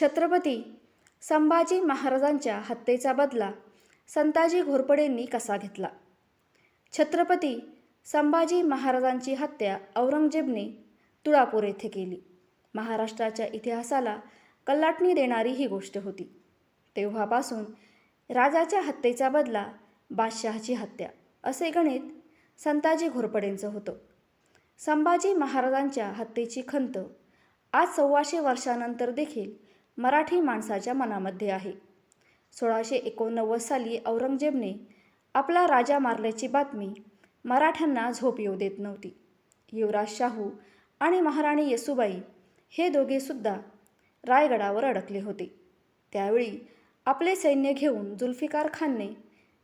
छत्रपती संभाजी महाराजांच्या हत्येचा बदला संताजी घोरपडेंनी कसा घेतला? छत्रपती संभाजी महाराजांची हत्या औरंगजेबने तुळापूर येथे केली. महाराष्ट्राच्या इतिहासाला कल्लाटणी देणारी ही गोष्ट होती. तेव्हापासून राजाच्या हत्येचा बदला बादशहाची हत्या असे गणित संताजी घोरपडेंचं होतं. संभाजी महाराजांच्या हत्येची खंत आज सव्वाशे वर्षानंतर देखील मराठी माणसाच्या मनामध्ये आहे. सोळाशे एकोणनव्वद साली औरंगजेबने आपला राजा मारल्याची बातमी मराठ्यांना झोप येऊ देत नव्हती. युवराज शाहू आणि महाराणी येसुबाई हे दोघेसुद्धा रायगडावर अडकले होते. त्यावेळी आपले सैन्य घेऊन जुल्फिकार खानने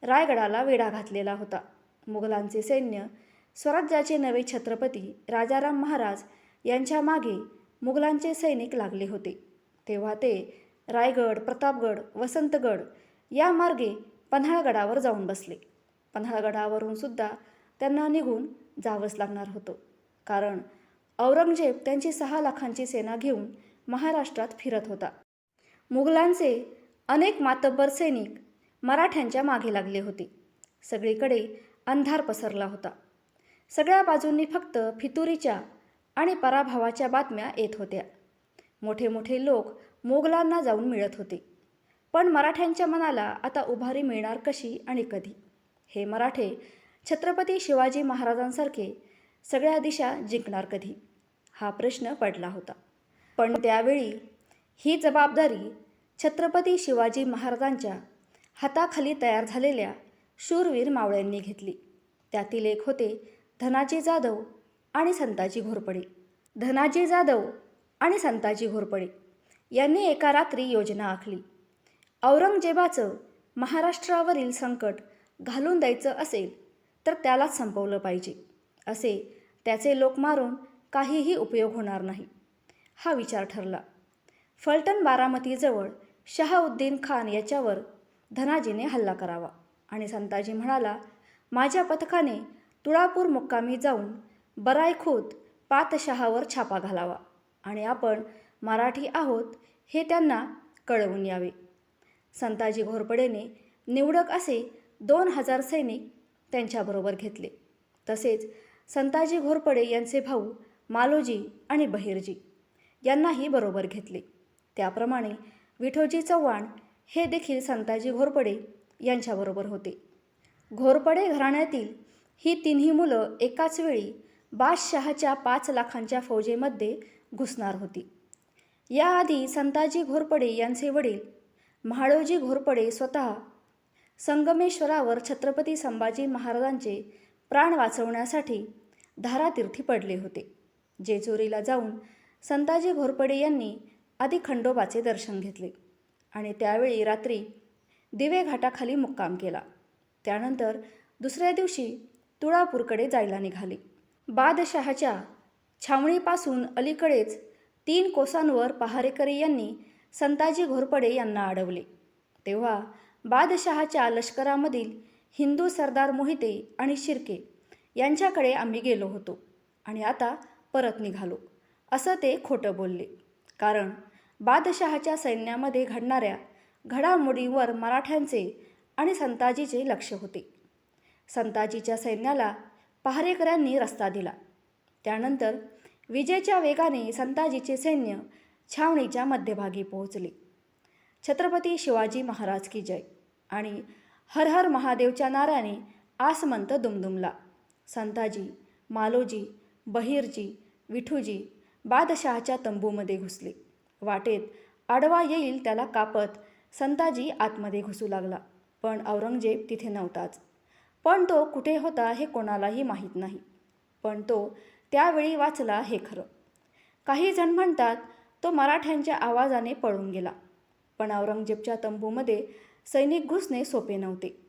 रायगडाला वेढा घातलेला होता. मुघलांचे सैन्य स्वराज्याचे नवे छत्रपती राजाराम महाराज यांच्या मागे मुघलांचे सैनिक लागले होते. तेव्हा ते रायगड प्रतापगड वसंतगड या मार्गे पन्हाळगडावर जाऊन बसले. पन्हाळगडावरून सुद्धा त्यांना निघून जावंच लागणार होतं. कारण औरंगजेब त्यांची सहा लाखांची सेना घेऊन महाराष्ट्रात फिरत होता. मुघलांचे अनेक मातब्बर सैनिक मराठ्यांच्या मागे लागले होते. सगळीकडे अंधार पसरला होता. सगळ्या बाजूंनी फक्त फितुरीच्या आणि पराभवाच्या बातम्या येत होत्या. मोठे मोठे लोक मोगलांना जाऊन मिळत होते. पण मराठ्यांच्या मनाला आता उभारी मिळणार कशी आणि कधी? हे मराठे छत्रपती शिवाजी महाराजांसारखे सगळ्या दिशा जिंकणार कधी? हा प्रश्न पडला होता. पण त्यावेळी ही जबाबदारी छत्रपती शिवाजी महाराजांच्या हाताखाली तयार झालेल्या शूरवीर मावळ्यांनी घेतली. त्यातील एक होते धनाजी जाधव आणि संताजी घोरपडे. धनाजी जाधव आणि संताजी घोरपडे यांनी एका रात्री योजना आखली. औरंगजेबाचं महाराष्ट्रावरील संकट घालून द्यायचं असेल तर त्यालाच संपवलं पाहिजे असे त्याचे लोक मारून काहीही उपयोग होणार नाही हा विचार ठरला. फलटण बारामतीजवळ शहाउद्दीन खान याच्यावर धनाजीने हल्ला करावा आणि संताजी म्हणाला माझ्या पथकाने तुळापूर मुक्कामी जाऊन बरायखोत पातशहावर छापा घालावा. आणि आपण मराठी आहोत हे त्यांना कळवून यावे. संताजी घोरपडेने निवडक असे दोन हजार सैनिक त्यांच्याबरोबर घेतले. तसेच संताजी घोरपडे यांचे भाऊ मालोजी आणि बहिरजी यांनाही बरोबर घेतले. त्याप्रमाणे विठोजी चव्हाण हे देखील संताजी घोरपडे यांच्याबरोबर होते. घोरपडे घराण्यातील ही तिन्ही मुलं एकाच वेळी बादशहाच्या पाच लाखांच्या फौजेमध्ये घुसणार होती. याआधी संताजी घोरपडे यांचे वडील म्हाळोजी घोरपडे स्वतः संगमेश्वरावर छत्रपती संभाजी महाराजांचे प्राण वाचवण्यासाठी धारातीर्थी पडले होते. जेजुरीला जाऊन संताजी घोरपडे यांनी आधी खंडोबाचे दर्शन घेतले आणि त्यावेळी रात्री दिवे घाटाखाली मुक्काम केला. त्यानंतर दुसऱ्या दिवशी तुळापूरकडे जायला निघाले. बादशहाच्या छावणीपासून अलीकडेच तीन कोसांवर पहारेकरी यांनी संताजी घोरपडे यांना अडवले. तेव्हा बादशहाच्या लष्करामधील हिंदू सरदार मोहिते आणि शिर्के यांच्याकडे आम्ही गेलो होतो आणि आता परत निघालो. असं ते खोटं बोलले. कारण बादशहाच्या सैन्यामध्ये घडणाऱ्या घडामोडीवर मराठ्यांचे आणि संताजीचे लक्ष होते. संताजीच्या सैन्याला पहारेकऱ्यांनी रस्ता दिला. त्यानंतर विजेच्या वेगाने संताजीचे सैन्य छावणीच्या मध्यभागी पोहोचले. छत्रपती शिवाजी महाराज की जय. आणि हर हर महादेवच्या नाऱ्याने आसमंत दुमदुमला. संताजी मालोजी बहिर्जी विठूजी बादशहाच्या तंबूमध्ये घुसले. वाटेत आडवा येईल त्याला कापत संताजी आतमध्ये घुसू लागला. पण औरंगजेब तिथे नव्हताच. पण तो कुठे होता हे कोणालाही माहीत नाही. पण तो त्यावेळी वाचला हे खरं. काही जण म्हणतात तो मराठ्यांच्या आवाजाने पळून गेला. पण औरंगजेबच्या तंबूमध्ये सैनिक घुसणे सोपे नव्हते.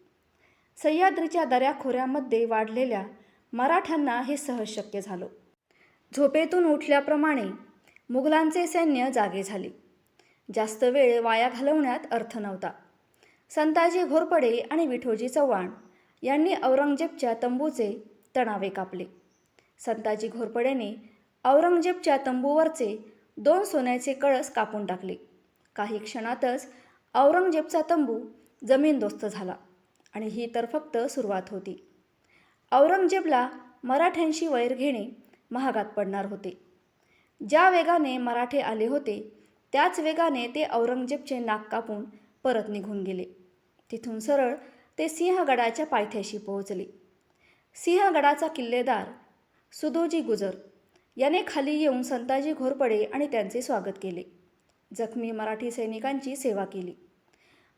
सह्याद्रीच्या दऱ्याखोऱ्यामध्ये वाढलेल्या मराठ्यांना हे सहज शक्य झालं. झोपेतून उठल्याप्रमाणे मुघलांचे सैन्य जागे झाले. जास्त वेळ वाया घालवण्यात अर्थ नव्हता. संताजी घोरपडे आणि विठोजी चव्हाण यांनी औरंगजेबच्या तंबूचे तणावे कापले. संताजी घोरपडेने औरंगजेबच्या तंबूवरचे दोन सोन्याचे कळस कापून टाकले. काही क्षणातच औरंगजेबचा तंबू जमीनदोस्त झाला आणि ही तर फक्त सुरुवात होती. औरंगजेबला मराठ्यांशी वैर घेणे महागात पडणार होते. ज्या वेगाने मराठे आले होते त्याच वेगाने ते औरंगजेबचे नाक कापून परत निघून गेले. तिथून सरळ ते सिंहगडाच्या पायथ्याशी पोहोचले. सिंहगडाचा किल्लेदार सुदोजी गुजर याने खाली येऊन संताजी घोरपडे आणि त्यांचे स्वागत केले. जखमी मराठी सैनिकांची सेवा केली.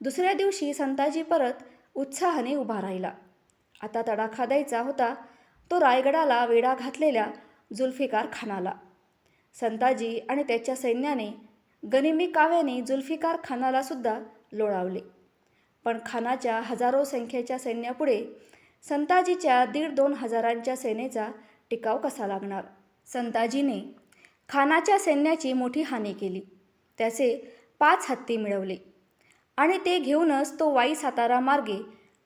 दुसऱ्या दिवशी संताजी परत उत्साहाने उभा राहिला. आता तडाखा द्यायचा होता तो रायगडाला वेढा घातलेल्या जुल्फिकार खानाला संताजी आणि त्याच्या सैन्याने गनिमी काव्याने जुल्फिकार खानाला सुद्धा लोळावले. पण खानाच्या हजारो संख्येच्या सैन्यापुढे संताजीच्या दीड दोन हजारांच्या सेनेचा टिकाव कसा लागणार? संताजीने खानाच्या सैन्याची मोठी हानी केली. त्याचे पाच हत्ती मिळवले आणि ते घेऊनच तो वाई सातारा मार्गे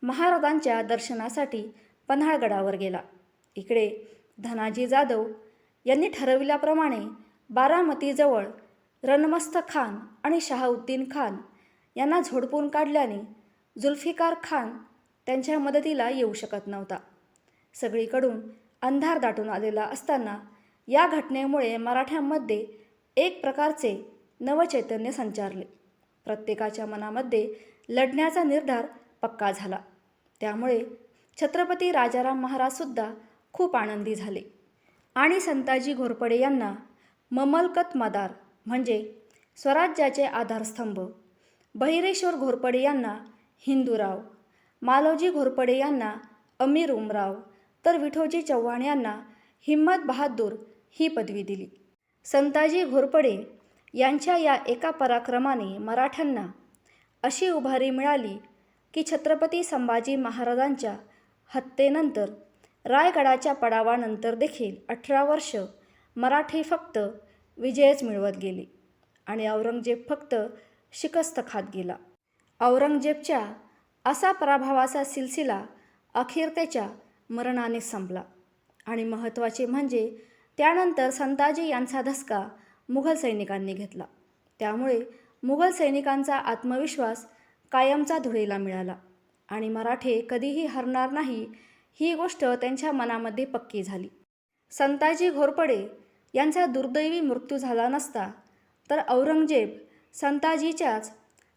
महाराजांच्या दर्शनासाठी पन्हाळगडावर गेला. इकडे धनाजी जाधव यांनी ठरविल्याप्रमाणे बारामतीजवळ रणमस्त खान आणि शहाउद्दीन खान यांना झोडपून काढल्याने जुल्फिकार खान त्यांच्या मदतीला येऊ शकत नव्हता. सगळीकडून अंधार दाटून आलेला असताना या घटनेमुळे मराठ्यांमध्ये एक प्रकारचे नवचैतन्य संचारले. प्रत्येकाच्या मनामध्ये लढण्याचा निर्धार पक्का झाला. त्यामुळे छत्रपती राजाराम महाराजसुद्धा खूप आनंदी झाले. आणि संताजी घोरपडे यांना ममलकत मदार म्हणजे स्वराज्याचे आधारस्तंभ बहिरेश्वर घोरपडे यांना हिंदूराव मालोजी घोरपडे यांना अमीर उमराव तर विठोजी चव्हाण यांना हिम्मत बहादूर ही पदवी दिली. संताजी घोरपडे यांच्या या एका पराक्रमाने मराठ्यांना अशी उभारी मिळाली की छत्रपती संभाजी महाराजांच्या हत्येनंतर रायगडाच्या पडावानंतर देखील अठरा वर्ष मराठी फक्त विजयच मिळवत गेले आणि औरंगजेब फक्त शिकस्त खात गेला. औरंगजेबच्या असा पराभवाचा सिलसिला अखेर त्याच्या मरणाने संपला. आणि महत्त्वाचे म्हणजे त्यानंतर संताजी यांचा धसका मुघल सैनिकांनी घेतला. त्यामुळे मुघल सैनिकांचा आत्मविश्वास कायमचा धुळेला मिळाला. आणि मराठे कधीही हरणार नाही ही गोष्ट त्यांच्या मनामध्ये पक्की झाली. संताजी घोरपडे यांचा दुर्दैवी मृत्यू झाला नसता तर औरंगजेब संताजीच्याच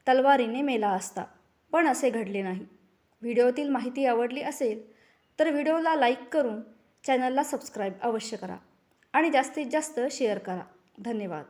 तलवारीने मेला असता. पण असे घडले नाही. व्हिडिओतील माहिती आवडली असेल तर व्हिडिओला लाईक करून चॅनलला सबस्क्राईब अवश्य करा आणि जास्तीत जास्त शेअर करा. धन्यवाद.